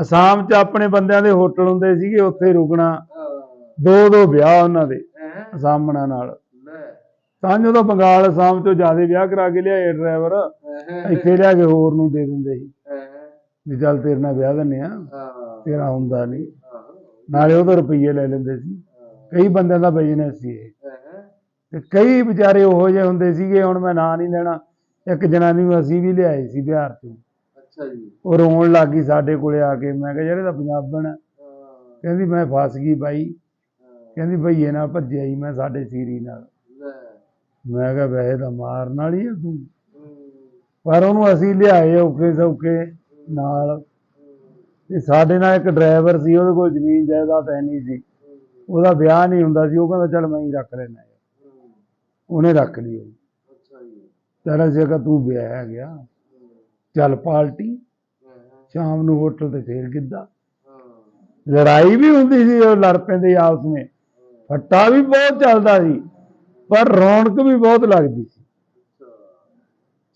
ਅਸਾਮ 'ਚ ਆਪਣੇ ਬੰਦਿਆਂ ਦੇ ਹੋਟਲ ਹੁੰਦੇ ਸੀਗੇ ਉੱਥੇ ਰੁਕਣਾ। ਦੋ ਦੋ ਵਿਆਹ ਉਹਨਾਂ ਦੇ ਅਸਾਮਣਾ ਨਾਲ। ਤਾਂ ਜਦੋਂ ਬੰਗਾਲ ਅਸਾਮ 'ਚੋਂ ਜਿਆਦੇ ਵਿਆਹ ਕਰਾ ਕੇ ਲਿਆਏ ਡਰਾਈਵਰ ਇੱਥੇ ਲਿਆ ਕੇ ਹੋਰ ਨੂੰ ਦੇ ਦਿੰਦੇ ਸੀ। ਵੀ ਚੱਲ ਤੇਰੇ ਨਾਲ ਵਿਆਹ ਦਿੰਨੇ ਆ ਤੇਰਾ ਹੁੰਦਾ ਨਹੀਂ। ਨਾਲੇ ਉਹਦੇ ਰੁਪਈਏ ਲੈ ਲੈਂਦੇ ਸੀ। ਕਈ ਬੰਦਿਆਂ ਦਾ ਬਿਜ਼ਨਸ ਸੀ ਇਹ। ਤੇ ਕਈ ਵਿਚਾਰੇ ਉਹੋ ਜਿਹੇ ਹੁੰਦੇ ਸੀਗੇ ਹੁਣ ਮੈਂ ਨਾਂ ਨਹੀਂ ਲੈਣਾ। ਇੱਕ ਜਨਾਨੀ ਨੂੰ ਅਸੀਂ ਵੀ ਲਿਆਏ ਸੀ ਬਿਹਾਰ ਤੋਂ ਅੱਛਾ ਜੀ। ਉਹ ਰੋਣ ਲੱਗ ਗਈ ਸਾਡੇ ਕੋਲੇ ਆ ਕੇ। ਮੈਂ ਕਿਹਾ ਜਿਹੜੇ ਤਾਂ ਪੰਜਾਬਣ ਹਾਂ। ਕਹਿੰਦੀ ਮੈਂ ਫਸ ਗਈ ਬਾਈ। ਹਾਂ, ਕਹਿੰਦੀ ਭਈਏ ਨਾਲ ਭੱਜਿਆ ਹੀ ਮੈਂ ਸਾਡੇ ਸੀਰੀ ਨਾਲ। ਮੈਂ ਕਿਹਾ ਵੈਸੇ ਤਾਂ ਮਾਰਨ ਵਾਲੀ ਆ ਤੂੰ। ਹੂੰ, ਪਰ ਉਹਨੂੰ ਅਸੀਂ ਲਿਆਏ ਔਖੇ ਸੌਖੇ ਨਾਲ। ਹੂੰ, ਤੇ ਸਾਡੇ ਨਾਲ ਇੱਕ ਡਰਾਈਵਰ ਸੀ ਉਹਦੇ ਕੋਲ ਜ਼ਮੀਨ ਜਾਇਦਾਦ ਹੈ ਨਹੀਂ ਸੀ। ਹੂੰ, ਉਹਦਾ ਵਿਆਹ ਨਹੀਂ ਹੁੰਦਾ ਸੀ। ਉਹ ਕਹਿੰਦਾ ਚੱਲ ਮੈਂ ਹੀ ਰੱਖ ਲੈਣਾ ਹੂੰ, ਉਹਨੇ ਰੱਖ ਲਈ ਉਹ। ਅੱਛਾ ਜੀ। ਅਸੀਂ ਕਿਹਾ ਤੂੰ ਵਿਆਹ ਗਿਆ ਹੂੰ, ਚੱਲ ਪਾਰਟੀ ਹਾਂ, ਸ਼ਾਮ ਨੂੰ ਹੋਟਲ ਤੇ ਫੇਰ ਹਾਂ, ਲੜਾਈ ਵੀ ਹੁੰਦੀ ਸੀ ਉਹ ਲੜ ਪੈਂਦੇ ਆਪਸ ਵਿੱਚ। ਫੱਟਾ ਵੀ ਬਹੁਤ ਚੱਲਦਾ ਸੀ ਪਰ ਰੌਣਕ ਵੀ ਬਹੁਤ ਲੱਗਦੀ ਸੀ।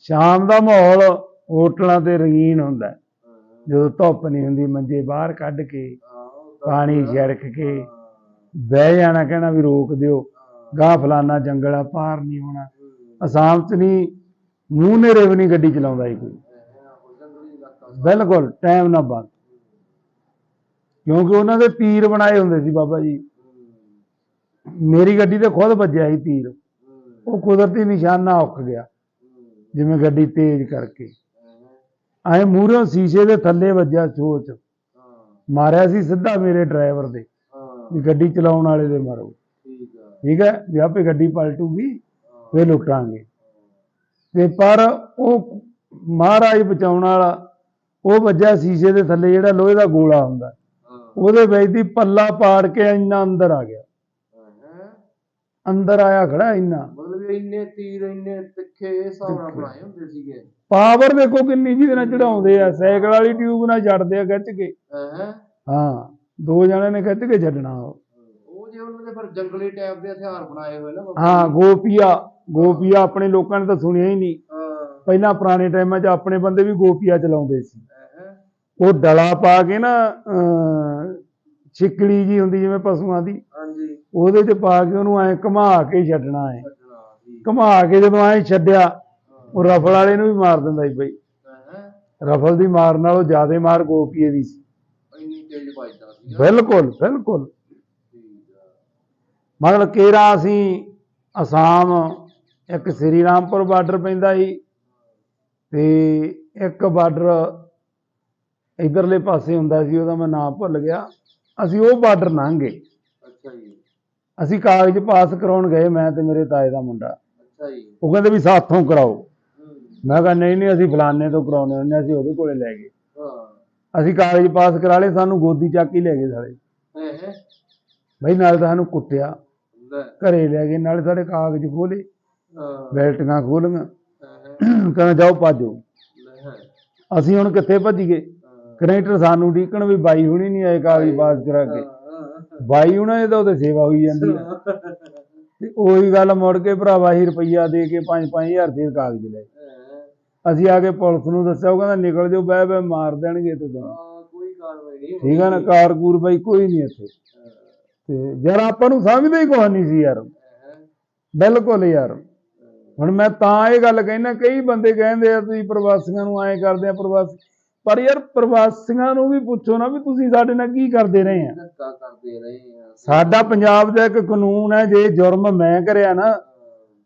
ਸ਼ਾਮ ਦਾ ਮਾਹੌਲ ਹੋਟਲਾਂ ਤੇ ਰੰਗੀਨ ਹੁੰਦਾ ਹੈ। ਹਾਂ, ਜਦੋਂ ਧੁੱਪ ਨਹੀਂ ਹੁੰਦੀ ਮੰਜੇ ਬਾਹਰ ਕੱਢ ਕੇ ਹਾਂ, ਪਾਣੀ ਛਿੜਕ ਕੇ ਹਾਂ, ਬਹਿ ਜਾਣਾ ਕਹਿਣਾ ਵੀ ਰੋਕ ਦਿਓ। ਹਾਂ, ਗਾਹ ਫਲਾਨਾ ਜੰਗਲ ਆ ਪਾਰ ਨਹੀਂ ਹੋਣਾ। ਹੂੰ, ਅਸਾਮ ਚ ਨਹੀਂ ਮੂੰਹ ਨੇਰੇ ਵੀ ਨਹੀਂ ਗੱਡੀ ਚਲਾਉਂਦਾ ਸੀ ਕੋਈ ਹੈ, ਉਹ ਜੰਗਲੀ ਇਲਾਕਾ ਸੀ। ਬਿਲਕੁਲ ਟਾਈਮ ਨਾ ਬੰਦ ਕਿਉਂਕਿ ਉਹਨਾਂ ਦੇ ਤੀਰ ਬਣਾਏ ਹੁੰਦੇ ਸੀ ਬਾਬਾ ਜੀ। ਮੇਰੀ ਗੱਡੀ ਤੇ ਖੁਦ ਵੱਜਿਆ ਸੀ ਤੀਰ ਉਹ ਕੁਦਰਤੀ ਨਿਸ਼ਾਨਾ ਉੱਕ ਗਿਆ, ਜਿਵੇਂ ਗੱਡੀ ਤੇਜ਼ ਕਰਕੇ। ਐ ਮੂਹਰੋਂ ਸ਼ੀਸ਼ੇ ਦੇ ਥੱਲੇ ਵੱਜਿਆ ਸੋਚ। ਮਾਰਿਆ ਸੀ ਸਿੱਧਾ ਮੇਰੇ ਡਰਾਈਵਰ ਦੇ, ਵੀ ਗੱਡੀ ਚਲਾਉਣ ਵਾਲੇ ਦੇ ਮਾਰੋ। ਠੀਕ ਹੈ, ਵੀ ਆਪੇ ਗੱਡੀ ਪਲਟੂਗੀ, ਫੇਰ ਲੁੱਟਾਂਗੇ। ਤੇ ਪਰ ਉਹ ਮਹਾਰਾਜ ਬਚਾਉਣ ਵਾਲਾ ਉਹ ਵੱਜਿਆ ਸ਼ੀਸ਼ੇ ਦੇ ਥੱਲੇ ਜਿਹੜਾ ਲੋਹੇ ਦਾ ਗੋਲਾ ਹੁੰਦਾ। ਉਹਦੇ ਵਿੱਚ ਦੀ ਪੱਲਾ ਪਾੜ ਕੇ ਇੰਨਾ ਅੰਦਰ ਆ ਗਿਆ। ਅੰਦਰ ਆਇਆ ਖੜਾ ਇੰਨਾ। ਮਤਲਬ ਇੰਨੇ ਤੀਰ ਇੰਨੇ ਤਿੱਖੇ ਨਾਲ ਬਣਾਏ ਹੁੰਦੇ ਸੀਗੇ। ਪਾਵਰ ਦੇਖੋ ਕਿੰਨੀ ਜਿਹਦੇ ਨਾਲ ਚੜਾਉਂਦੇ ਆ। ਸਾਈਕਲ ਵਾਲੀ ਟਿਊਬ ਨਾਲ ਛੱਡਦੇ ਆ ਖਿੱਚ ਕੇ। ਹੈ। ਦੋ ਜਣਿਆਂ ਨੇ ਖਿੱਚ ਕੇ ਛੱਡਣਾ ਉਹ। ਜੇ ਉਹਨਾਂ ਦੇ ਫਿਰ ਜੰਗਲੀ ਟਾਈਪ ਦੇ ਹਥਿਆਰ ਬਣਾਏ ਹੋਏ ਨਾ ਹਾਂ ਗੋਪੀਆ। ਗੋਪੀਆ ਆਪਣੇ ਲੋਕਾਂ ਨੇ ਤਾਂ ਸੁਣਿਆ ਹੀ ਨਹੀਂ। ਪਹਿਲਾਂ ਪੁਰਾਣੇ ਟਾਈਮਾਂ 'ਚ ਆਪਣੇ ਬੰਦੇ ਵੀ ਗੋਪੀਆ ਚਲਾਉਂਦੇ ਸੀ। ਉਹ ਡਲਾ ਪਾ ਕੇ ਨਾ ਛਿੱਕੜੀ ਜੀ ਹੁੰਦੀ ਜਿਵੇਂ ਪਸ਼ੂਆਂ ਦੀ ਹਾਂਜੀ। ਉਹਦੇ 'ਚ ਪਾ ਕੇ ਉਹਨੂੰ ਐ ਘੁਮਾ ਕੇ ਛੱਡਣਾ ਜੀ। ਘੁਮਾ ਕੇ ਜਦੋਂ ਐ ਛੱਡਿਆ ਉਹ ਰਫਲ ਵਾਲੇ ਨੂੰ ਵੀ ਮਾਰ ਦਿੰਦਾ ਸੀ ਬਈ। ਹੈ? ਰਫਲ ਦੀ ਮਾਰ ਨਾਲੋਂ ਜ਼ਿਆਦਾ ਮਾਰ ਗੋਪੀਏ ਦੀ ਸੀ। ਬਿਲਕੁਲ ਬਿਲਕੁਲ। ਮਤਲਬ ਕੇਰਾ ਅਸੀਂ ਅਸਾਮ ਇੱਕ ਸ੍ਰੀ ਰਾਮਪੁਰ ਬਾਰਡਰ ਪੈਂਦਾ ਸੀ ਤੇ ਇੱਕ ਬਾਰਡਰ ਇਧਰਲੇ ਪਾਸੇ ਹੁੰਦਾ ਸੀ ਉਹਦਾ ਮੈਂ ਨਾਮ ਭੁੱਲ ਗਿਆ। ਅਸੀਂ ਉਹ ਬਾਰਡਰ ਲੰਘ। ਗਏ ਅੱਛਾ ਜੀ। ਅਸੀਂ ਕਾਗਜ਼ ਪਾਸ ਕਰਾਉਣ ਗਏ ਮੈਂ ਤੇ ਮੇਰੇ ਤਾਏ ਦਾ ਮੁੰਡਾ। ਅੱਛਾ ਜੀ। ਉਹ ਕਹਿੰਦੇ ਵੀ ਸਾਥੋਂ ਕਰਾਓ। ਮੈਂ ਕਿਹਾ ਨਹੀਂ ਨਹੀਂ ਅਸੀਂ ਫਲਾਣੇ ਤੋਂ ਕਰਾਉਣੇ ਹੁੰਦੇ ਅਸੀਂ ਉਹਦੇ ਕੋਲੇ ਲੈ ਗਏ। ਹਾਂ। ਅਸੀਂ ਕਾਗਜ਼ ਪਾਸ ਕਰਾ ਲਏ ਸਾਨੂੰ ਗੋਦੀ ਚੱਕ ਹੀ ਲੈ ਗਏ ਸਾਲੇ ਹੈ ਬਈ ਨਾਲ ਤਾਂ ਸਾਨੂੰ ਕੁੱਟਿਆ। ਘਰੇ ਲੈ ਗਏ ਨਾਲੇ ਸਾਡੇ ਕਾਗਜ਼ ਖੋਲੇ ਹਾਂ। ਬੈਲਟੀਆਂ ਖੋਲੀਆਂ ਕਹਿੰਦਾ ਜਾਓ ਭਾਜੋ ਅਸੀਂ ਹੁਣ ਕਿੱਥੇ ਭੱਜ ਗਏ? ਹਾਂ ਕਨੈਕਟਰ ਸਾਨੂੰ ਢੀਕਣ ਵੀ ਬਾਈ ਹੁਣੀ ਨਹੀਂ ਆਏ ਕਾਗਜ਼ ਪਾਸ ਕਰਾ ਕੇ। ਬਾਈ ਹੁਣਾਂ ਦੀ ਤਾਂ ਉਹਦੇ ਸੇਵਾ ਹੋਈ ਜਾਂਦੀ ਆ। ਤੇ ਉਹੀ ਗੱਲ ਮੁੜ ਕੇ ਭਰਾਵਾ ਹੀ ਰੁਪਈਆ ਦੇ ਕੇ 5-5000 ਦੇ ਕਾਗਜ਼ ਲੈ ਅਸੀਂ ਆ ਕੇ ਪੁਲਿਸ ਨੂੰ ਦੱਸਿਆ ਉਹ ਕਹਿੰਦਾ ਨਿਕਲ ਜਾਓ ਬਹਿ ਬਹਿ ਮਾਰ ਦੇਣਗੇ ਤੇ ਤੁਹਾਨੂੰ। ਕੋਈ ਕਾਰਵਾਈ ਨਹੀਂ ਠੀਕ ਆ ਨਾ ਕਾਰਕੂਰ ਬਾਈ ਕੋਈ ਨਹੀਂ ਇੱਥੇ। ਤੇ ਯਾਰ ਆਪਾਂ ਨੂੰ ਸਮਝਦੇ ਹੀ ਕੋਈ ਨਹੀਂ ਸੀ ਯਾਰ। ਬਿਲਕੁਲ ਯਾਰ। ਹੁਣ ਮੈਂ ਤਾਂ ਇਹ ਗੱਲ ਕਹਿਣਾ ਕਈ ਬੰਦੇ ਕਹਿੰਦੇ ਆ ਤੁਸੀਂ ਪ੍ਰਵਾਸੀਆਂ ਨੂੰ ਐਂ ਕਰਦੇ ਆ ਪ੍ਰਵਾਸੀ ਪਰ ਯਾਰ ਪ੍ਰਵਾਸੀਆਂ ਨੂੰ ਵੀ ਪੁੱਛੋ ਨਾ ਵੀ ਤੁਸੀਂ ਸਾਡੇ ਨਾਲ ਕੀ ਕਰਦੇ ਰਹੇ ਆ। ਧੱਕਾ ਕਰਦੇ ਰਹੇ ਆ। ਸਾਡਾ ਪੰਜਾਬ ਦਾ ਇੱਕ ਕਾਨੂੰਨ ਹੈ ਜੇ ਜੁਰਮ ਮੈਂ ਕਰਿਆ ਨਾ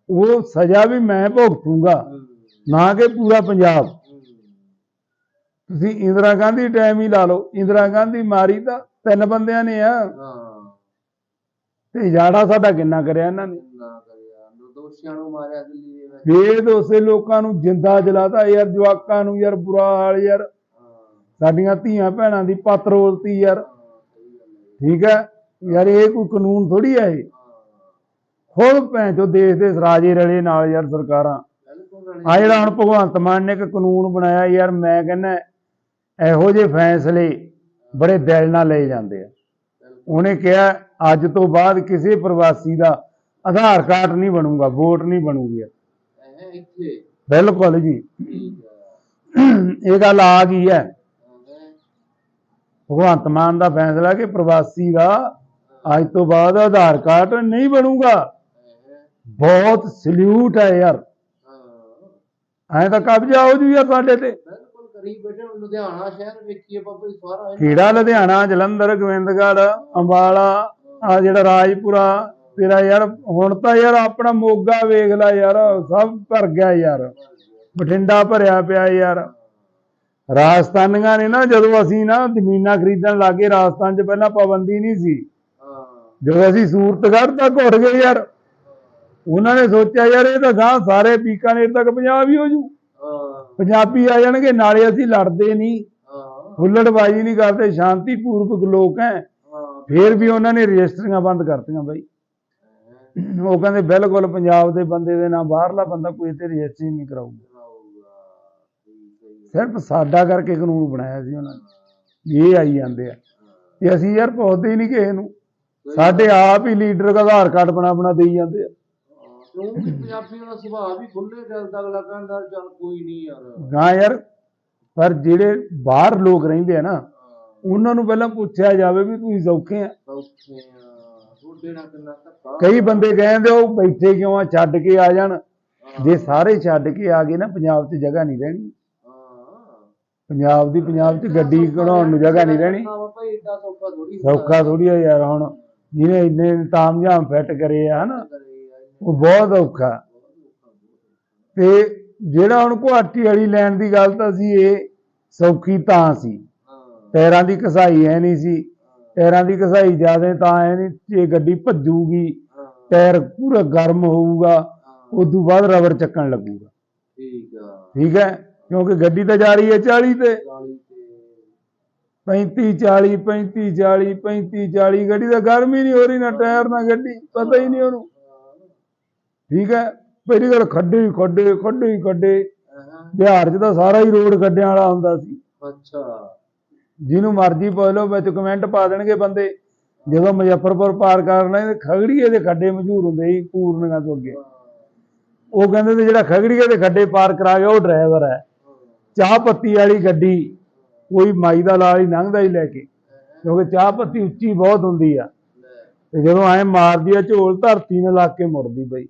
ਉਹ ਸਜ਼ਾ ਵੀ ਮੈਂ ਭੁਗਤੂੰਗਾ ਨਾ ਕਿ ਪੂਰਾ ਪੰਜਾਬ। ਤੁਸੀਂ ਇੰਦਰਾ ਗਾਂਧੀ ਟਾਈਮ ਹੀ ਲਾ ਲਓ। ਇੰਦਰਾ ਗਾਂਧੀ ਮਾਰੀ ਤਾਂ ਤਿੰਨ ਬੰਦਿਆਂ ਨੇ ਆ। ਤੇ ਜਾੜਾ ਸਾਡਾ ਕਿੰਨਾ ਕਰਿਆ ਇਹਨਾਂ ਨੇ? ਦੋਸ਼ੀਆਂ ਨੂੰ ਮਾਰਿਆ ਦਿੱਲੀ ਦੇ ਵਿੱਚ। ਉਸੇ ਲੋਕਾਂ ਨੂੰ ਜਿੰਦਾ ਜਲਾਤਾ। ਯਾਰ ਜਵਾਕਾਂ ਨੂੰ ਯਾਰ ਬੁਰਾ ਹਾਲ ਯਾਰ। ਸਾਡੀਆਂ ਧੀਆਂ ਭੈਣਾਂ ਦੀ ਪੱਤ ਰੋਲਤੀ ਯਾਰ। ਠੀਕ ਹੈ? ਯਾਰ ਇਹ ਕੋਈ ਕਾਨੂੰਨ ਥੋੜੀ ਹੈ ਇਹ? ਖੁਦ ਭੈਣ ਚੋ ਦੇਸ਼ ਦੇ ਰਾਜੇ ਰਲੇ ਨਾਲ ਯਾਰ ਸਰਕਾਰਾਂ। ਆ ਜਿਹੜਾ ਹੁਣ ਭਗਵੰਤ ਮਾਨ ਨੇ ਇੱਕ ਕਾਨੂੰਨ ਬਣਾਇਆ ਯਾਰ ਮੈਂ ਕਹਿੰਦਾ ਇਹੋ ਜਿਹੇ ਫੈਸਲੇ ਬੜੇ ਦਿਲ ਨਾਲ ਲਏ ਜਾਂਦੇ ਆ। ਉਹਨੇ ਕਿਹਾ ਅੱਜ ਤੋਂ ਬਾਅਦ ਕਿਸੇ ਪ੍ਰਵਾਸੀ ਦਾ ਆਧਾਰ ਕਾਰਡ ਨਹੀਂ ਬਣੂਗਾ ਵੋਟ ਨਹੀਂ ਬਣੂਗੀ। ਇਹ ਇੱਥੇ। ਬਿਲਕੁਲ ਜੀ। ਇਹ ਗੱਲ ਆ ਗਈ ਹਾਂ। ਭਗਵੰਤ ਮਾਨ ਦਾ ਫੈਸਲਾ ਕਿ ਪ੍ਰਵਾਸੀ ਦਾ ਅੱਜ ਤੋਂ ਬਾਅਦ ਆਧਾਰ ਕਾਰਡ ਨਹੀਂ ਬਣੂਗਾ। ਬਹੁਤ ਸਲੂਟ ਹੈ ਯਾਰ। ਐਂ ਤਾਂ ਕਬਜ਼ਾ ਹੋ ਜੂ ਯਾਰ ਸਾਡੇ ਤੇ। ਬਿਲਕੁਲ ਕਰੀ ਬੈਠੇ ਲੁਧਿਆਣਾ ਸ਼ਹਿਰ ਵੇਖੀਏ ਬਾਬਾ ਸਾਰਾ ਖੇੜਾ ਲੁਧਿਆਣਾ ਜਲੰਧਰ ਗੋਬਿੰਦਗੜ੍ਹ ਅੰਬਾਲਾ ਆ ਜਿਹੜਾ ਰਾਜਪੁਰਾ ਤੇਰਾ ਯਾਰ ਹੁਣ ਤਾਂ ਯਾਰ ਆਪਣਾ ਮੋਗਾ ਵੇਖ ਲੈ ਯਾਰ ਸਭ ਭਰ ਗਿਆ ਯਾਰ। ਬਠਿੰਡਾ ਭਰਿਆ ਪਿਆ ਯਾਰ। ਰਾਜਸਥਾਨੀਆਂ ਨੇ ਨਾ ਜਦੋਂ ਅਸੀਂ ਨਾ ਜ਼ਮੀਨਾਂ ਖਰੀਦਣ ਲੱਗੇ ਰਾਜਸਥਾਨ 'ਚ ਪਹਿਲਾਂ ਪਾਬੰਦੀ ਨਹੀਂ ਸੀ। ਜਦੋਂ ਅਸੀਂ ਸੂਰਤਗੜ੍ਹ ਤੱਕ ਉੱਠ ਗਏ ਯਾਰ ਉਹਨਾਂ ਨੇ ਸੋਚਿਆ ਯਾਰ ਇਹ ਤਾਂ ਗਾਂ ਸਾਰੇ ਬੀਕਾਨੇਰ ਤੱਕ ਪੰਜਾਬ ਹੀ ਹੋ। ਜੂ ਪੰਜਾਬੀ ਆ ਜਾਣਗੇ ਨਾਲੇ ਅਸੀਂ ਲੜਦੇ ਨਹੀਂ। ਹੁੱਲੜਬਾਜ਼ੀ ਨਹੀਂ ਕਰਦੇ ਸ਼ਾਂਤੀਪੂਰਵਕ ਲੋਕ ਹੈ। ਫੇਰ ਵੀ ਉਹਨਾਂ ਨੇ ਰਜਿਸਟਰੀਆਂ ਬੰਦ ਕਰਤੀਆਂ ਬਾਈ। ਉਹ ਕਹਿੰਦੇ ਬਿਲਕੁਲ ਪੰਜਾਬ ਦੇ ਬੰਦੇ ਦੇ ਨਾਲ ਬਾਹਰਲਾ ਬੰਦਾ ਕੋਈ ਤੇ ਰਜਿਸਟਰੀ ਨਹੀਂ ਕਰਾਊਗਾ। ਸਿਰਫ ਸਾਡਾ ਕਰਕੇ ਕਾਨੂੰਨ ਬਣਾਇਆ ਸੀ ਉਹਨਾਂ ਨੇ। ਇਹ ਆਈ ਜਾਂਦੇ ਆ। ਤੇ ਅਸੀਂ ਯਾਰ ਪੁੱਛਦੇ ਹੀ ਨਹੀਂ ਕਿਸੇ ਨੂੰ। ਸਾਡੇ ਆਪ ਹੀ ਲੀਡਰ ਦਾ ਆਧਾਰ ਕਾਰਡ ਬਣਾ ਬਣਾ ਦੇਈ ਜਾਂਦੇ ਆ। ਕਿਉਂਕਿ ਪੰਜਾਬੀਆਂ ਦਾ ਸੁਭਾਅ ਵੀ ਖੁੱਲੇ ਦਿਲ ਦਾ ਅਗਲਾ ਕਹਿੰਦਾ ਚੱਲ ਕੋਈ ਨਹੀਂ ਯਾਰ। ਪਰ ਜਿਹੜੇ ਬਾਹਰ ਲੋਕ ਰਹਿੰਦੇ ਆ ਨਾ ਉਹਨਾਂ ਨੂੰ ਪਹਿਲਾਂ ਪੁੱਛਿਆ ਜਾਵੇ ਵੀ ਤੁਸੀਂ ਸੌਖੇ ਆ। ਕਈ ਬੰਦੇ ਕਹਿੰਦੇ ਉਹ ਬੈਠੇ ਕਿਉਂ ਆ ਛੱਡ ਕੇ ਆ ਜਾਣ। ਜੇ ਸਾਰੇ ਛੱਡ ਕੇ ਆ ਗਏ ਨਾ ਪੰਜਾਬ 'ਚ ਜਗ੍ਹਾ ਨਹੀਂ ਰਹਿਣੀ। ਪੰਜਾਬ ਦੀ ਪੰਜਾਬ 'ਚ ਗੱਡੀ ਕਢਾਉਣ ਨੂੰ ਜਗ੍ਹਾ ਨਹੀਂ ਰਹਿਣੀ। ਸੌਖਾ ਥੋੜੀ ਸੌਖਾ ਥੋੜੀ ਆ ਯਾਰ ਹੁਣ। ਜਿਹਨੇ ਇੰਨੇ ਤਾਮਝਾਮ ਫਿੱਟ ਕਰੇ ਆ ਹਨਾ। ਉਹ ਬਹੁਤ ਔਖਾ। ਤੇ ਜਿਹੜਾ ਹੁਣ ਗੁਹਾਟੀ ਵਾਲੀ ਲੈਣ ਦੀ ਗੱਲ ਤਾਂ ਸੀ ਇਹ ਸੌਖੀ ਤਾਂ ਸੀ। ਟਾਇਰਾਂ ਦੀ ਘਸਾਈ ਐ ਨਹੀਂ ਸੀ। ਟਾਇਰਾਂ ਦੀ ਘਸਾਈ ਜ਼ਿਆਦਾ ਤਾਂ ਐ ਨਹੀਂ ਇਹ ਗੱਡੀ ਭੱਜੂਗੀ ਟਾਇਰ ਪੂਰਾ ਗਰਮ ਹੋਊਗਾ ਉਸ ਤੋਂ ਬਾਅਦ ਰਬੜ ਚੱਕਣ ਲੱਗੂਗਾ। ਠੀਕ ਆ। ਠੀਕ ਹੈ ਕਿਉਂਕਿ ਗੱਡੀ ਤਾਂ ਜਾ ਰਹੀ ਹੈ 40 ਤੇ। 40 ਤੇ। 35 40 35 40 35 40 ਗੱਡੀ ਤਾਂ ਗਰਮ ਨਹੀਂ ਹੋ ਰਹੀ ਨਾ ਟਾਇਰ ਨਾ ਗੱਡੀ ਪਤਾ ਹੀ ਨਹੀਂ ਉਹਨੂੰ। ਠੀਕ ਹੈ ਪਹਿਲੀ ਗੱਲ ਖੱਡੇ ਹੀ ਖੱਡੇ ਖੱਡੇ ਹੀ ਖੱਡੇ। ਬਿਹਾਰ 'ਚ ਤਾਂ ਸਾਰਾ ਹੀ ਰੋਡ ਖੱਡਿਆਂ ਵਾਲਾ ਹੁੰਦਾ ਸੀ। ਅੱਛਾ। ਜਿਹਨੂੰ ਮਰਜ਼ੀ ਪੁੱਛ ਲਓ ਵਿੱਚ ਕਮੈਂਟ ਪਾ ਦੇਣਗੇ ਬੰਦੇ। ਜਦੋਂ ਮੁਜ਼ੱਫਰਪੁਰ ਪਾਰ ਕਰਨਾ ਖਗੜੀਏ ਦੇ ਖੱਡੇ ਮਸ਼ਹੂਰ ਹੁੰਦੇ ਸੀ ਪੂਰਨਿਆਂ ਤੋਂ ਅੱਗੇ। ਉਹ ਕਹਿੰਦੇ ਤੇ ਜਿਹੜਾ ਖਗੜੀਏ ਦੇ ਖੱਡੇ ਪਾਰ ਕਰਾ ਗਿਆ ਉਹ ਡਰਾਈਵਰ ਹੈ। ਚਾਹ ਪੱਤੀ ਵਾਲੀ ਗੱਡੀ ਕੋਈ ਮਾਈ ਦਾ ਲਾਲ ਹੀ ਲੰਘਦਾ ਹੀ ਲੈ ਕੇ ਕਿਉਂਕਿ ਚਾਹ ਪੱਤੀ ਉੱਚੀ ਬਹੁਤ ਹੁੰਦੀ ਆ। ਤੇ ਜਦੋਂ ਐ ਮਾਰਦੀ ਆ ਝੋਲ ਧਰਤੀ ਨਾਲ ਲੱਗ ਕੇ ਮੁੜਦੀ ਬਈ।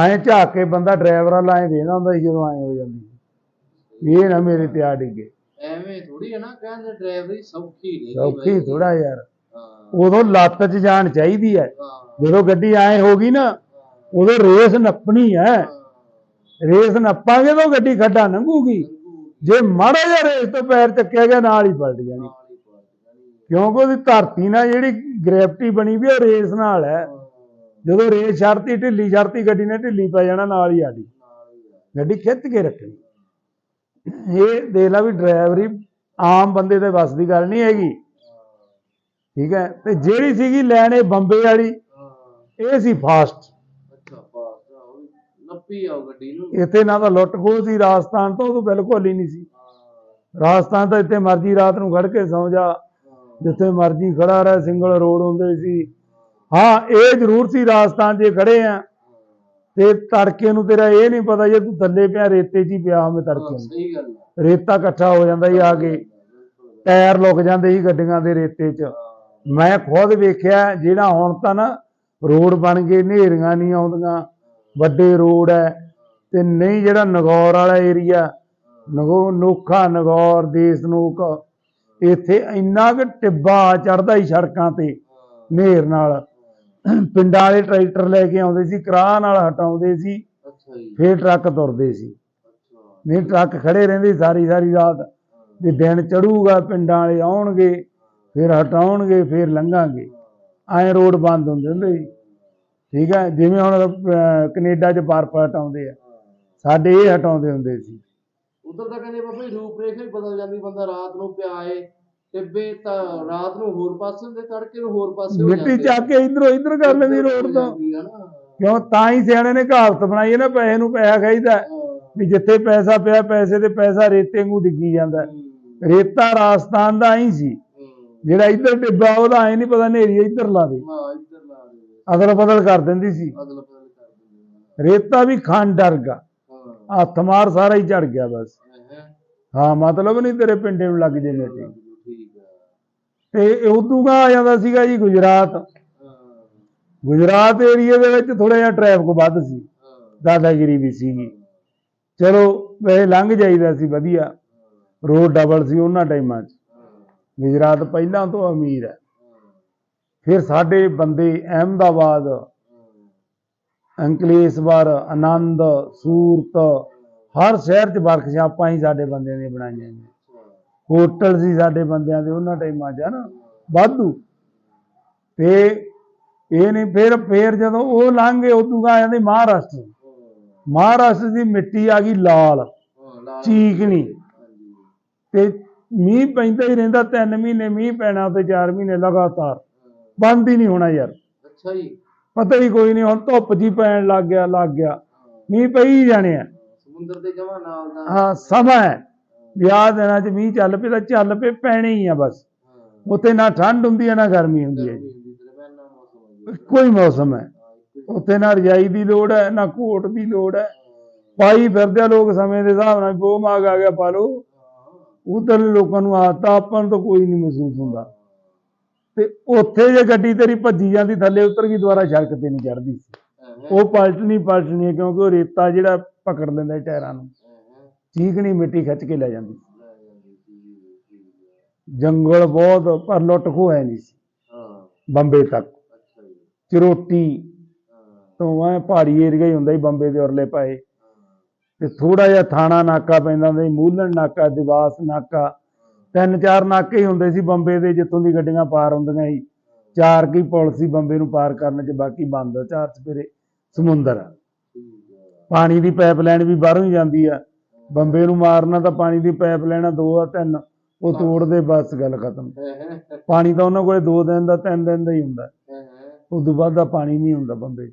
ਐਂ ਝਾਕ ਕੇ ਬੰਦਾ ਡਰਾਈਵਰਾਂ ਲਾਏ ਵੇਖਦਾ ਹੁੰਦਾ ਸੀ ਜਦੋਂ ਐਂ ਹੋ ਜਾਂਦੀ। ਇਹ ਨਾ ਮੇਰੇ ਤੇ ਆ ਡਿੱਗੇ। ਐਵੇਂ ਥੋੜੀ ਹੈ ਨਾ ਕਹਿੰਦੇ ਡਰਾਈਵਰੀ ਸੌਖੀ ਨਹੀਂ ਸੌਖੀ ਥੋੜਾ ਯਾਰ। ਉਦੋਂ ਲੱਤ 'ਚ ਜਾਣ ਚਾਹੀਦੀ ਹੈ। ਜਦੋਂ ਗੱਡੀ ਐਂ ਹੋ ਗਈ ਨਾ ਉਦੋਂ ਰੇਸ ਨੱਪਣੀ ਹੈ। ਰੇਸ ਨੱਪਾਂਗੇ ਤਾਂ ਗੱਡੀ ਖੱਡਾ ਲੰਘੂਗੀ। ਜੇ ਮਾੜਾ ਜਿਹਾ ਰੇਸ ਤੋਂ ਪੈਰ ਚੱਕਿਆ ਗਿਆ ਨਾਲ ਹੀ ਪਲਟ ਜਾਣੀ ਕਿਉਂਕਿ ਉਹਦੀ ਧਰਤੀ ਨਾਲ ਜਿਹੜੀ ਗ੍ਰੈਵਿਟੀ ਬਣੀ ਵੀ ਉਹ ਰੇਸ ਨਾਲ ਹੈ। ਜਦੋਂ ਰੇਸ ਛੱਡਤੀ ਢਿੱਲੀ ਛੱਡਤੀ ਗੱਡੀ ਨੇ ਢਿੱਲੀ ਪੈ ਜਾਣਾ ਨਾਲ ਹੀ ਆਡੀ ਗੱਡੀ ਖਿੱਚ ਕੇ ਰੱਖਣੀ। ਇਹ ਦੇਖ ਲਾ ਵੀ ਡਰਾਈਵਰੀ ਆਮ ਬੰਦੇ ਦੇ ਵੱਸ ਦੀ ਗੱਲ ਨਹੀਂ ਹੈਗੀ। ਠੀਕ ਹੈ? ਤੇ ਜਿਹੜੀ ਸੀਗੀ ਲੈਣੇ ਬੰਬੇ ਵਾਲੀ ਇਹ ਸੀ ਫਾਸਟ। ਨੱਪੀ ਆਓ ਗੱਡੀ ਨੂੰ। ਇੱਥੇ ਨਾ ਤਾਂ ਲੁੱਟ ਖੋਹ ਸੀ ਰਾਜਸਥਾਨ ਤੋਂ ਉਦੋਂ ਬਿਲਕੁਲ ਹੀ ਨਹੀਂ ਸੀ। ਹਾਂ, ਰਾਜਸਥਾਨ ਤਾਂ ਇੱਥੇ ਮਰਜ਼ੀ ਰਾਤ ਨੂੰ ਖੜ ਕੇ ਸੌਂ ਜਾ। ਹਾਂ, ਜਿੱਥੇ ਮਰਜ਼ੀ ਖੜਾ ਰਹਿ ਸਿੰਗਲ ਰੋਡ ਹੁੰਦੇ ਸੀ। ਹਾਂ ਇਹ ਜ਼ਰੂਰ ਸੀ ਰਾਜਸਥਾਨ 'ਚ ਖੜੇ ਆ। ਤੇ ਤੜਕੇ ਨੂੰ ਤੇਰਾ ਇਹ ਨਹੀਂ ਪਤਾ ਜੇ ਤੂੰ ਥੱਲੇ ਪਿਆ ਰੇਤੇ 'ਚ ਹੀ ਪਿਆ ਹੋਵੇਂ ਤੜਕੇ ਹਾਂ, ਸਹੀ ਗੱਲ ਹੈ ਰੇਤਾ ਇਕੱਠਾ ਹੋ ਜਾਂਦਾ ਸੀ ਆ ਕੇ। ਟਾਇਰ ਲੁਕ ਜਾਂਦੇ ਸੀ ਗੱਡੀਆਂ ਦੇ ਰੇਤੇ 'ਚ। ਮੈਂ ਖੁਦ ਵੇਖਿਆ ਜਿਹੜਾ ਹੁਣ ਤਾਂ ਨਾ ਰੋਡ ਬਣ ਗਏ ਨੇਰੀਆਂ ਨਹੀਂ ਆਉਂਦੀਆਂ। ਵੱਡੇ ਰੋਡ ਹੈ ਤੇ ਨਹੀਂ ਜਿਹੜਾ ਨਗੌਰ ਵਾਲਾ ਏਰੀਆ ਨਗੋ ਨੋਖਾ ਨਗੌਰ ਦੇਸ ਨੋਕ ਇੱਥੇ ਇੰਨਾ ਕੁ ਟਿੱਬਾ ਚੜਦਾ ਹੀ ਸੜਕਾਂ ਤੇ ਨੇਰ ਨਾਲ। ਪਿੰਡਾਂ ਵਾਲੇ ਟਰੈਕਟਰ ਲੈ ਕੇ ਆਉਂਦੇ ਸੀ ਕਰਾਹ ਨਾਲ ਹਟਾਉਂਦੇ ਸੀ ਫੇਰ ਟਰੱਕ ਤੁਰਦੇ ਸੀ। ਨਹੀਂ ਟਰੱਕ ਖੜੇ ਰਹਿੰਦੇ ਸਾਰੀ ਸਾਰੀ ਰਾਤ। ਵੀ ਦਿਨ ਚੜੂਗਾ ਪਿੰਡਾਂ ਵਾਲੇ ਆਉਣਗੇ ਫਿਰ ਹਟਾਉਣਗੇ ਫਿਰ ਲੰਘਾਂਗੇ। ਐਂ ਰੋਡ ਬੰਦ ਹੁੰਦੇ ਹੁੰਦੇ ਸੀ। ਠੀਕ ਹੈ ਜਿਵੇਂ ਹੁਣ ਕੈਨੇਡਾ 'ਚ ਬਰਫ਼ ਹਟਾਉਂਦੇ ਆ। ਸਾਡੇ ਇਹ ਹਟਾਉਂਦੇ ਹੁੰਦੇ ਸੀ। ਉਧਰ ਤਾਂ ਕਹਿੰਦੇ ਬਾਬਾ ਜੀ ਰੂਪ ਰੇਖਾ ਹੀ ਬਦਲ ਜਾਂਦੀ ਬੰਦਾ ਰਾਤ ਨੂੰ ਪਿਆਏ ਟਿੱਬੇ ਤਾਂ ਰਾਤ ਨੂੰ ਹੋਰ ਪਾਸੇ ਹੁੰਦੇ ਤੜਕੇ ਨੂੰ ਹੋਰ ਪਾਸੇ ਹੋ ਮਿੱਟੀ ਜਾਂਦੇ ਚੱਕ ਕੇ ਇਧਰੋਂ ਇਧਰ ਕਰ ਲੈਂਦੀ ਰੋਡ ਤੋਂ। ਕਿਉਂ? ਤਾਂ ਹੀ ਸਿਆਣੇ ਨੇ ਕਹਾਵਤ ਬਣਾਈ ਹੈ ਨਾ ਪੈਸੇ ਨੂੰ ਪੈਸਾ ਖਾਈਦਾ ਵੀ ਜਿੱਥੇ ਪੈਸਾ ਪਿਆ ਪੈਸੇ ਤੇ ਪੈਸਾ ਰੇਤੇ ਨੂੰ ਡਿੱਗੀ ਜਾਂਦਾ ਰੇਤਾ ਰਾਜਸਥਾਨ ਦਾ ਹੀ ਸੀ। ਜਿਹੜਾ ਇੱਧਰ ਟਿੱਬਾ ਉਹਦਾ ਐ ਨਹੀਂ ਪਤਾ ਨੇਰੀ ਦੇ ਇੱਧਰ ਲਾ ਦੇ। ਅਦਲ ਬਦਲ ਕਰ ਦਿੰਦੀ ਸੀ। ਅਦਲ ਬਦਲ ਕਰ ਦਿੰਦੇ ਰੇਤਾ ਵੀ ਖਾਨ ਡਰ ਗਾ ਆ। ਹਾਂ। ਹੱਥ ਮਾਰ ਸਾਰਾ ਹੀ ਝੜ ਗਿਆ ਬਸ। ਹੈਂ, ਮਤਲਬ ਨਹੀਂ ਤੇਰੇ ਪਿੰਡੇ ਨੂੰ ਲੱਗ ਜੇ ਆ। ਤੇ ਉਦੋਂ ਗਾ ਆ ਜਾਂਦਾ ਸੀਗਾ ਜੀ ਗੁਜਰਾਤ। ਗੁਜਰਾਤ ਏਰੀਏ ਦੇ ਵਿੱਚ ਥੋੜਾ ਜਿਹਾ ਟ੍ਰੈਫਿਕ ਵੱਧ ਸੀ। ਦਾਦਾਗਿਰੀ ਵੀ ਸੀਗੀ। ਚਲੋ ਵੈਸੇ ਲੰਘ ਜਾਈਦਾ ਸੀ ਵਧੀਆ। ਰੋਡ ਡਬਲ ਸੀ ਉਹਨਾਂ ਟਾਈਮਾਂ 'ਚ। ਗੁਜਰਾਤ ਪਹਿਲਾਂ ਤੋਂ ਅਮੀਰ ਹੈ। ਫਿਰ ਸਾਡੇ ਬੰਦੇ ਅਹਿਮਦਾਬਾਦ, ਅੰਕਲੇਸ਼ਵਰ, ਆਨੰਦ, ਸੂਰਤ, ਹਰ ਸ਼ਹਿਰ 'ਚ ਵਰਕਸ਼ਾਪਾਂ ਹੀ ਸਾਡੇ ਬੰਦਿਆਂ ਦੀਆਂ ਬਣਾਈਆਂ ਨੇ ਹੋਟਲ ਸੀ ਸਾਡੇ ਬੰਦਿਆਂ ਦੇ, ਉਹਨਾਂ ਟਾਈਮਾਂ 'ਚ, ਹਨਾ? ਵਾਧੂ। ਤੇ ਇਹ ਨਹੀਂ, ਫਿਰ, ਫੇਰ ਜਦੋਂ ਉਹ ਲੰਘ ਉਦੋਂ ਆ ਜਾਂਦੇ ਮਹਾਰਾਸ਼ਟਰ। ਮਹਾਰਾਸ਼ਟਰ ਦੀ ਮਿੱਟੀ ਆ ਗਈ ਲਾਲ ਹਾਂ ਲਾ ਚੀਕਣੀ ਤੇ ਮੀਂਹ ਪੈਂਦਾ ਹੀ ਰਹਿੰਦਾ, ਤਿੰਨ ਮਹੀਨੇ ਮੀਂਹ ਪੈਣਾ ਤੇ 4 ਮਹੀਨੇ ਲਗਾਤਾਰ। ਬੰਦ ਹੀ ਨਹੀਂ ਹੋਣਾ ਯਾਰ। ਅੱਛਾ ਜੀ। ਪਤਾ ਹੀ ਕੋਈ ਨਹੀਂ ਹੁਣ ਧੁੱਪ ਜੀ ਪੈਣ ਲੱਗ ਗਿਆ ਲੱਗ ਗਿਆ। ਮੀਂਹ ਪਈ ਜਾਣੇ ਆ। ਸਮੁੰਦਰ ਦੇ ਜਮਾ ਨਾਲ ਦਾ। ਹਾਂ ਸਮਾਂ ਹੈ। ਵਿਆਹ ਦਿਨਾਂ 'ਚ ਮੀਂਹ ਚੱਲ ਪਏ ਤਾਂ ਚੱਲ ਪਏ ਪੈਣੇ ਹੀ ਆ ਬਸ। ਉੱਥੇ ਨਾ ਠੰਡ ਹੁੰਦੀ ਹੈ ਨਾ ਗਰਮੀ ਹੁੰਦੀ ਹੈ ਕੋਈ ਮੌਸਮ ਹੈ ਉੱਥੇ ਨਾ ਰਜਾਈ ਦੀ ਲੋੜ ਹੈ ਨਾ ਕੋਟ ਦੀ ਲੋੜ ਹੈ। ਪਾਈ ਫਿਰਦੇ ਆ ਲੋਕ ਸਮੇਂ ਦੇ ਹਿਸਾਬ ਨਾਲ ਬੋ ਮਾਗ ਆ ਗਿਆ ਪਾ ਲਓ। ਉਧਰ ਲੋਕਾਂ ਨੂੰ ਆਦਤ ਆ, ਆਪਾਂ ਨੂੰ ਤਾਂ ਕੋਈ ਨਹੀਂ ਮਹਿਸੂਸ ਹੁੰਦਾ। ਤੇ ਉੱਥੇ ਜੇ ਗੱਡੀ ਤੇਰੀ ਭੱਜੀ ਜਾਂਦੀ ਥੱਲੇ ਉਤਰ ਗਈ ਦੁਬਾਰਾ ਸੜਕ ਤੇ ਨਹੀਂ ਚੜਦੀ ਸੀ। ਉਹ ਪਲਟਣੀ ਪਲਟਣੀ ਹੈ ਕਿਉਂਕਿ ਉਹ ਰੇਤਾ ਜਿਹੜਾ ਪਕੜ ਲੈਂਦਾ ਟਾਇਰਾਂ ਨੂੰ। ਚੀਕਣੀ ਮਿੱਟੀ ਖਿੱਚ ਕੇ ਲੈ ਜਾਂਦੀ ਜੰਗਲ ਬਹੁਤ ਪਰ ਲੁੱਟ ਖੋਹ ਹੈ ਨਹੀਂ ਸੀ। ਹਾਂ। ਬੰਬੇ ਤੱਕ। ਚਰੋਟੀ ਹਾਂ। ਤੋਂ ਐ ਪਹਾੜੀ ਏਰੀਆ ਹੀ ਹੁੰਦਾ ਸੀ ਬੰਬੇ ਦੇ ਉਰਲੇ ਪਾਏ ਤੇ ਥੋੜਾ ਜਿਹਾ ਥਾਣਾ ਨਾਕਾ ਪੈਂਦਾ ਹੁੰਦਾ ਸੀ ਮੂਲਣ ਨਾਕਾ ਦਿਵਾਸ ਨਾਕਾ। ਤਿੰਨ ਚਾਰ ਨਾਕੇ ਹੀ ਹੁੰਦੇ ਸੀ ਬੰਬੇ ਦੇ ਜਿੱਥੋਂ ਦੀ ਗੱਡੀਆਂ ਪਾਰ ਹੁੰਦੀਆਂ ਸੀ। ਚਾਰ ਕੀ ਪੁਲ ਸੀ ਬੰਬੇ ਨੂੰ ਪਾਰ ਕਰਨ ਚ ਬਾਕੀ ਬੰਦ ਚਾਰ ਚਪੇਰੇ ਸਮੁੰਦਰ ਪਾਣੀ ਦੀ ਪਾਈਪਲਾਈਨ ਵੀ ਬਾਹਰੋਂ ਹੀ ਜਾਂਦੀ ਆ। ਬੰਬੇ ਨੂੰ ਮਾਰਨਾ ਤਾਂ ਪਾਣੀ ਦੀ ਪਾਈਪਲਾਈਨ ਦੋ ਆ ਤਿੰਨ। ਉਹ ਤੋੜਦੇ ਬਸ ਗੱਲ ਖਤਮ। ਪਾਣੀ ਤਾਂ ਉਹਨਾਂ ਕੋਲੇ ਦੋ ਦਿਨ ਦਾ ਤਿੰਨ ਦਿਨ ਦਾ ਹੀ ਹੁੰਦਾ। ਉਸ ਤੋਂ ਬਾਅਦ ਦਾ ਪਾਣੀ ਨਹੀਂ ਹੁੰਦਾ ਬੰਬੇ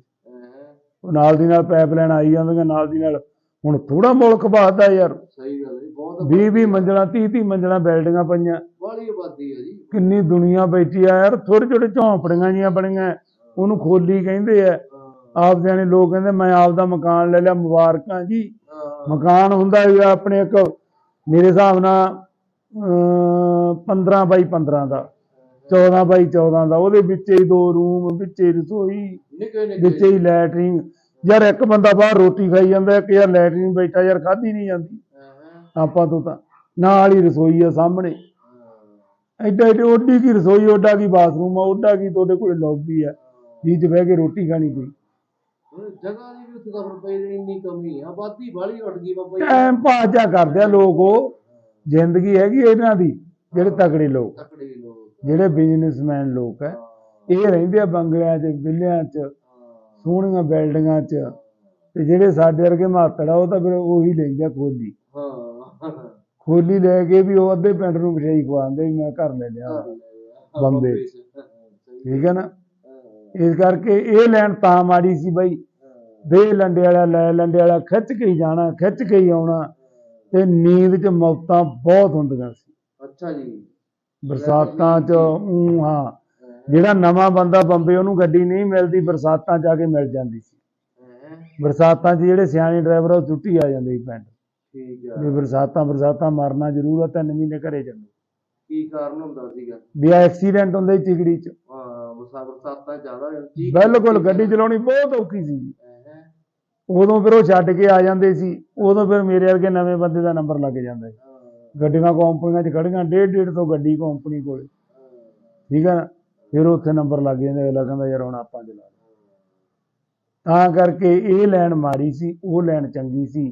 ਉਹ ਨਾਲ ਦੀ ਨਾਲ ਪਾਈਪਲਾਈਨ ਆਈ ਜਾਂਦੀਆਂ ਨਾਲ ਦੀ ਨਾਲ ਹੁਣ ਥੋੜਾ ਮੁਲਕ ਵਧਦਾ ਯਾਰ। ਸਹੀ ਗੱਲ ਹੈ ਬਹੁਤ 20 20 ਮੰਜ਼ਲਾਂ 30 30 ਮੰਜ਼ਲਾਂ ਬਿਲਡਿੰਗਾਂ ਪਈਆਂ। ਬਾਲੀ ਆਬਾਦੀ ਹੈ ਜੀ। ਕਿੰਨੀ ਦੁਨੀਆ ਬੈਠੀ ਆ ਯਾਰ ਛੋਟੇ ਛੋਟੇ ਝੌਂਪੜੀਆਂ ਜੀਆਂ ਬਣੀਆਂ। ਉਹਨੂੰ ਖੋਲੀ ਕਹਿੰਦੇ ਆ। ਹਾਂ। ਆਪ ਜਾਣੇ ਲੋਕ ਕਹਿੰਦੇ ਮੈਂ ਆਪ ਦਾ ਮਕਾਨ ਲੈ ਲਿਆ ਮੁਬਾਰਕਾਂ ਜੀ। ਹਾਂ। ਮਕਾਨ ਹੁੰਦਾ ਵੀ ਆਪਣੇ ਇੱਕ ਮੇਰੇ ਹਿਸਾਬ ਨਾਲ 15 ਬਾਈ 15 ਦਾ। 14 ਬਾਈ 14 ਦਾ। ਉਹਦੇ ਵਿੱਚ ਹੀ ਦੋ ਰੂਮ ਵਿੱਚ ਹੀ ਰਸੋਈ ਵਿੱਚ ਹੀ ਲੈਟਰਿੰਗ। ਯਾਰ ਇੱਕ ਬੰਦਾ ਬਾਹਰ ਰੋਟੀ ਖਾਈ ਜਾਂਦਾ ਇੱਕ ਯਾਰ ਲੈਟਰਿੰਗ ਬੈਠਾ ਯਾਰ ਖਾਧੀ ਨਹੀਂ ਜਾਂਦੀ। ਆਪਾਂ ਤੋਂ ਤਾਂ ਨਾਲ ਹੀ ਰਸੋਈ ਆ ਸਾਹਮਣੇ। ਐਡਾ ਐਡਾ ਓਡੀ ਕੀ ਰਸੋਈ ਓਡਾ ਕੀ ਬਾਥਰੂਮ ਆ ਓਡਾ ਕੀ ਤੁਹਾਡੇ ਕੋਲ ਲੌਬੀ ਆ ਜੀ ਚ ਬਹਿ ਕੇ ਰੋਟੀ ਖਾਣੀ ਕੋਈ। ਜਗ੍ਹਾ ਦੀ ਵੀ ਉੱਥੇ ਤਾਂ ਫਿਰ ਪਈ ਇੰਨੀ ਕਮੀ ਆ ਆਬਾਦੀ ਬਾਲੀ ਉੱਡ ਗਈ ਬਾਬਾ ਜੀ। ਟਾਈਮ ਪਾਸ ਜਾ ਕਰਦੇ ਆ ਲੋਕ ਉਹ। ਜ਼ਿੰਦਗੀ ਹੈਗੀ ਇਹਨਾਂ ਦੀ ਜਿਹੜੇ ਤਕੜੇ ਲੋਕ। ਤਕੜੇ ਲੋਕ। ਜਿਹੜੇ ਬਿਜ਼ਨਸਮੈਨ ਲੋਕ ਹੈ। ਇਹ ਰਹਿੰਦੇ ਆ ਬੰਗਲਿਆਂ 'ਚ ਵਿਲਿਆਂ 'ਚ ਸੋਹਣੀਆਂ ਬਿਲਡਿੰਗਾਂ 'ਚ। ਤੇ ਜਿਹੜੇ ਸਾਡੇ ਵਰਗੇ ਮਾਤੜਾ ਉਹ ਤਾਂ ਫਿਰ ਉਹੀ ਲੈਂਦੇ ਆ ਖੋਲੀ। ਹਾਂ। ਖੋਲੀ ਲੈ ਕੇ ਵੀ ਉਹ ਅੱਧੇ ਪਿੰਡ ਨੂੰ ਮਠਿਆਈ ਖਵਾਉਂਦੇ ਵੀ ਮੈਂ ਘਰ ਲੈ ਲਿਆ। ਬੰਬੇ। ਠੀਕ ਹੈ ਨਾ? ਇਸ ਕਰਕੇ ਇਹ ਲੈਣ ਤਾਂ ਮਾੜੀ ਸੀ ਬਈ। ਦੇ ਲੰਡੇ ਵਾਲਾ ਲੈ ਲੰਡੇ ਵਾਲਾ ਖਿੱਚ ਕੇ ਹੀ ਜਾਣਾ ਖਿੱਚ ਕੇ ਹੀ ਆਉਣਾ। ਤੇ ਨੀਂਦ 'ਚ ਮੌਤਾਂ ਬਹੁਤ ਹੁੰਦੀਆਂ ਸੀ। ਅੱਛਾ ਜੀ। ਬਰਸਾਤਾਂ 'ਚ ਹਾਂ। ਜਿਹੜਾ ਨਵਾਂ ਬੰਦਾ ਬੰਬੇ ਉਹਨੂੰ ਗੱਡੀ ਨਹੀਂ ਮਿਲਦੀ ਬਰਸਾਤਾਂ 'ਚ ਆ ਕੇ ਮਿਲ ਜਾਂਦੀ ਸੀ? ਬਰਸਾਤਾਂ 'ਚ ਜਿਹੜੇ ਸਿਆਣੇ ਡਰਾਈਵਰ ਆ ਉਹ ਛੁੱਟੀ ਆ ਜਾਂਦੇ ਸੀ ਪਿੰਡ। ਠੀਕ ਆ। ਵੀ ਬਰਸਾਤਾਂ ਬਰਸਾਤਾਂ ਮਰਨਾ ਜ਼ਰੂਰ ਆ ਤਿੰਨ ਮਹੀਨੇ ਘਰੇ ਜਾਂਦੇ ਕੀ ਕਾਰਨ ਹੁੰਦਾ ਸੀਗਾ? ਵੀ ਆ ਐਕਸੀਡੈਂਟ ਹੁੰਦੇ ਚਿਗੜੀ 'ਚ। ਹਾਂ ਬਰਸਾ ਬਰਸਾਤਾਂ ਜ਼ਿਆਦਾ ਬਿਲਕੁਲ ਗੱਡੀ ਚਲਾਉਣੀ ਬਹੁਤ ਔਖੀ ਸੀ। ਜੀ। ਉਦੋਂ ਫਿਰ ਉਹ ਛੱਡ ਕੇ ਆ ਜਾਂਦੇ ਸੀ। ਉਦੋਂ ਫਿਰ ਮੇਰੇ ਵਰਗੇ ਨਵੇਂ ਬੰਦੇ ਦਾ ਨੰਬਰ ਲੱਗ ਜਾਂਦਾ ਸੀ। ਗੱਡੀਆਂ ਕੰਪਨੀਆਂ 'ਚ ਖੜੀਆਂ ਡੇਢ ਡੇਢ ਤੋਂ ਗੱਡੀ ਕੰਪਨੀ ਕੋਲੇ। ਠੀਕ ਨਾ? ਫਿਰ ਉੱਥੇ ਨੰਬਰ ਲੱਗ ਜਾਂਦੇ, ਅਗਲਾ ਕਹਿੰਦਾ, ਯਾਰ ਹੁਣ ਆਪਾਂ ਚਲਾ ਤਾਂ ਕਰਕੇ ਇਹ ਲੈਣ ਮਾੜੀ ਸੀ, ਉਹ ਲੈਣ ਚੰਗੀ ਸੀ।